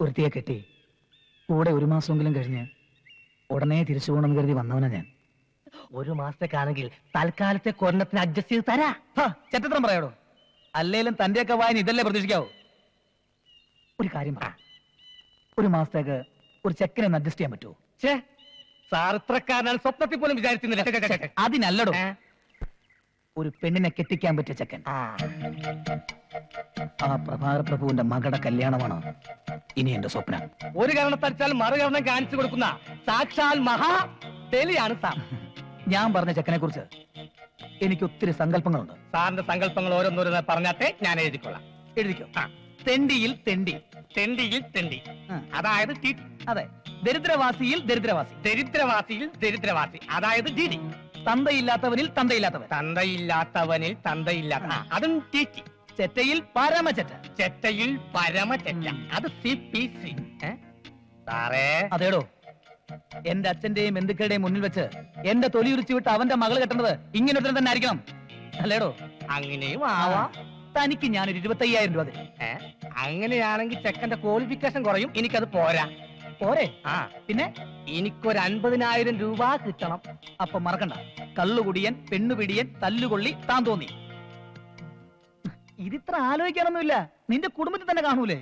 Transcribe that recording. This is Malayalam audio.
ഒരുത്തിയെ കെട്ടി. കൂടെ ഒരു മാസമെങ്കിലും കഴിഞ്ഞ് ഉടനെ തിരിച്ചു പോകണമെന്ന് കരുതി വന്നവനാ ഞാൻ. ഒരു മാസത്തേക്കാണെങ്കിൽ തൽക്കാലത്തെ കൊരണത്തിന് അഡ്ജസ്റ്റ് ചെയ്ത് തരാ. ചരിത്രം ചെറ്റത്രം പറയാടോ? അല്ലേലും തന്റെയൊക്കെ വായന ഇതല്ലേ പ്രതീക്ഷിക്കാവോ? ഒരു കാര്യം പറ. ഒരു മാസത്തേക്ക് ഒരു ചെക്കനെ ഒന്ന് അഡ്ജസ്റ്റ് ചെയ്യാൻ പറ്റുമോ ഛേ സാർ ഇത്രക്കാരനാണ് സ്വപ്നത്തിൽ പോലും വിചാരിച്ചിരുന്നില്ല. അതിനല്ലടോ. ഒരു പെണ്ണിനെ കെട്ടിക്കാൻ പറ്റിയ ചെക്കൻ. ആ, പ്രഭാരപ്രഭുവിന്റെ മകളുടെ കല്യാണമാണ്? ഇനി എന്റെ സ്വപ്നം. ഒരു കാരണത്തടിച്ചാൽ മറുകരണം കാണിച്ചു കൊടുക്കുന്ന സാക്ഷാൽ മഹാ തെളിയാണ് സാർ. ഞാൻ പറഞ്ഞ ചെക്കനെ കുറിച്ച് എനിക്ക് ഒത്തിരി സങ്കല്പങ്ങളുണ്ട്. സാറിന്റെ സങ്കല്പങ്ങൾ ഓരോന്നോരോന്ന് പറഞ്ഞാട്ടെ ഞാൻ എഴുതിക്കൊള്ളാം. എഴുതിക്കോ? ആ. തെണ്ടിയിൽ തെണ്ടി. തെണ്ടിയിൽ തെണ്ടി. ആ. അതായത് ടി അതെ. ദരിദ്രവാസിയിൽ ദരിദ്രവാസി. ദരിദ്രവാസിയിൽ ദരിദ്രവാസി. അതായത് ഡിഡി തന്തയില്ലാത്തവനിൽ തന്തയില്ലാത്തവൻ. തന്തയില്ലാത്തവനിൽ തന്തയില്ലാത്ത. ആ, അതും ടി ടി. ചെറ്റയിൽ പരമചെറ്റ. ചെറ്റയിൽ പരമചെറ്റ. അത് സി പി സി. സാറേ. അതേടോ. എന്റെ അച്ഛന്റെയും ബന്ധുക്കളുടെയും മുന്നിൽ വെച്ച് എന്റെ തൊലി ഉരിച്ചു വിട്ട് അവന്റെ മകൾ കെട്ടുന്നത് ഇങ്ങനെ തന്നെ ആയിരിക്കണം. അല്ലേടോ? അങ്ങനെയും ആവാം. തനിക്ക് ഞാനൊരു ഇരുപത്തി അയ്യായിരം രൂപ? അങ്ങനെയാണെങ്കിൽ ചെക്കന്റെ ക്വാളിഫിക്കേഷൻ കുറയും. എനിക്കത് പോരാ. പോരെ? ആ. പിന്നെ? എനിക്കൊരു അൻപതിനായിരം രൂപ കിട്ടണം. അപ്പൊ മറക്കണ്ട. കള്ളുകുടിയൻ പെണ്ണുപിടിയൻ തല്ലുകൊള്ളി താൻ തോന്നി ഇതിത്ര ആലോചിക്കാനൊന്നുമില്ല. നിന്റെ കുടുംബത്തിൽ തന്നെ കാണൂലേ?